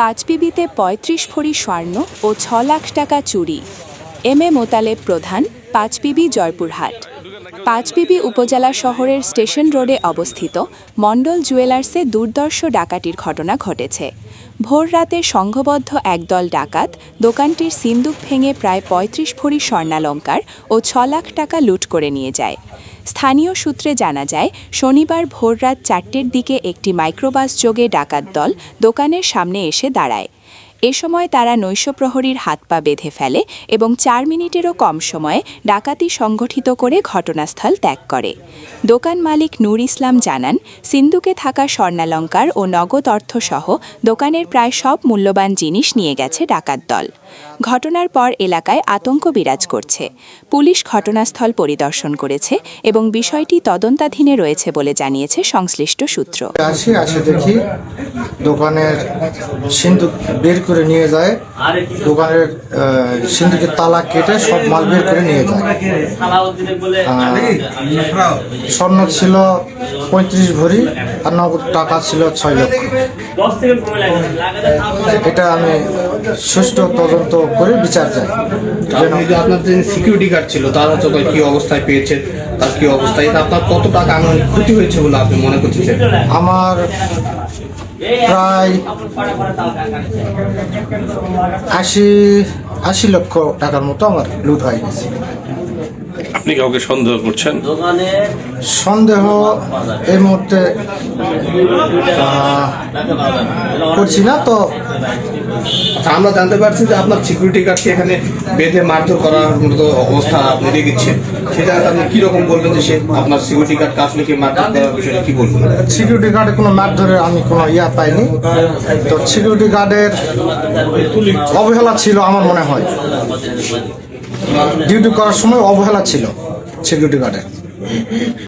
পাঁচবিবিতে পঁয়ত্রিশ ভরি স্বর্ণ ও ছ লাখ টাকা চুরি। এম এ মোতালেব প্রধান পাঁচবিবি জয়পুরহাট। পাঁচবিবি উপজেলা শহরের স্টেশন রোডে অবস্থিত মণ্ডল জুয়েলার্সে দুর্দর্শ ডাকাতির ঘটনা ঘটেছে। ভোর রাতে সংঘবদ্ধ একদল ডাকাত দোকানটির সিন্দুক ভেঙে প্রায় পঁয়ত্রিশ ভরি স্বর্ণালঙ্কার ও ছ লাখ টাকা লুট করে নিয়ে যায়। স্থানীয় সূত্রে জানা যায়, শনিবার ভোররাত চারটের দিকে একটি মাইক্রোবাস যোগে ডাকাত দল দোকানের সামনে এসে দাঁড়ায়। এ সময় তারা নৈশপ্রহরীর হাত পা বেঁধে ফেলে এবং চার মিনিটেরও কম সময়ে ডাকাতি সংগঠিত করে ঘটনাস্থল ত্যাগ করে। দোকান মালিক নূর ইসলাম জানান, সিন্ধুকে থাকা স্বর্ণালঙ্কার ও নগদ অর্থসহ দোকানের প্রায় সব মূল্যবান জিনিস নিয়ে গেছে ডাকাত দল। ঘটনার পর এলাকায় আতঙ্ক বিরাজ করছে। পুলিশ ঘটনাস্থল পরিদর্শন করেছে এবং বিষয়টি তদন্তাধীনে রয়েছে বলে জানিয়েছে সংশ্লিষ্ট সূত্র। আসি, আসে দেখি দোকানের সিন্ধুক বের করে নিয়ে যায় দোকানের আহ, তালা কেটে সব মাল বের করে নিয়ে যায়। স্বর্ণ ছিল পঁয়ত্রিশ ভরি আর নগদ টাকা ছিল ছয় লক্ষ। এটা আমি সুষ্ঠু তদন্ত করে বিচার চাই। আপনার যে সিকিউরিটি গার্ড ছিল তার হচ্ছে কি অবস্থায় পেয়েছে তার কি অবস্থায় আপনার কত টাকা আনুমানিক ক্ষতি হয়েছে বলে আপনি মনে করতেছেন আমার প্রায় আশি আশি লক্ষ টাকার মতো আমার লুট হয়ে গেছে। আপনি কাউকে সন্দেহ করছেন? সন্দেহ এই মুহূর্তে করছি না তো? আচ্ছা আমরা জানতে পারছি যে আপনার সিকিউরিটি গার্ডকে এখানে বেঁধে মারধর করার মতো অবস্থা আপনি রেখেছেন সেটা আপনি কি রকম বলবেন যে সে আপনার সিকিউরিটি গার্ড আসলে কি মারধর করার বিষয়টা কি বলবেন? সিকিউরিটি গার্ডে কোনো ধরে আমি কোনো ইয়া পাইনি। তো সিকিউরিটি গার্ডের অবহেলা ছিল আমার মনে হয়। ডিউটি করার সময় অবহেলা ছিল সিকিউরিটি গার্ডের